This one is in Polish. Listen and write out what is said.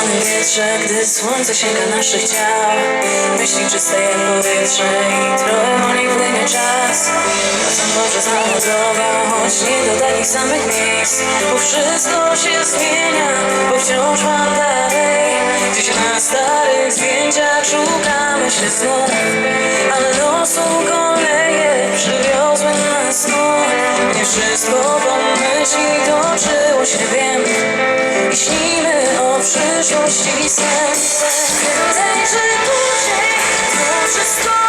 powietrze, gdy słońce sięga naszych ciał Myśli czyste jak powietrze i trochę wolniej płynie czas. Wracam może znana droga, choć nie do takich samych miejsc Bo wszystko się zmienia, bo wciąż mam dalej. Gdzieś na starych zdjęciach szukamy się znów Ale losu koleje przywiozły nas tu Nie wszystko pomyśli toczyło o przyszłości sen. Czy później to wszystko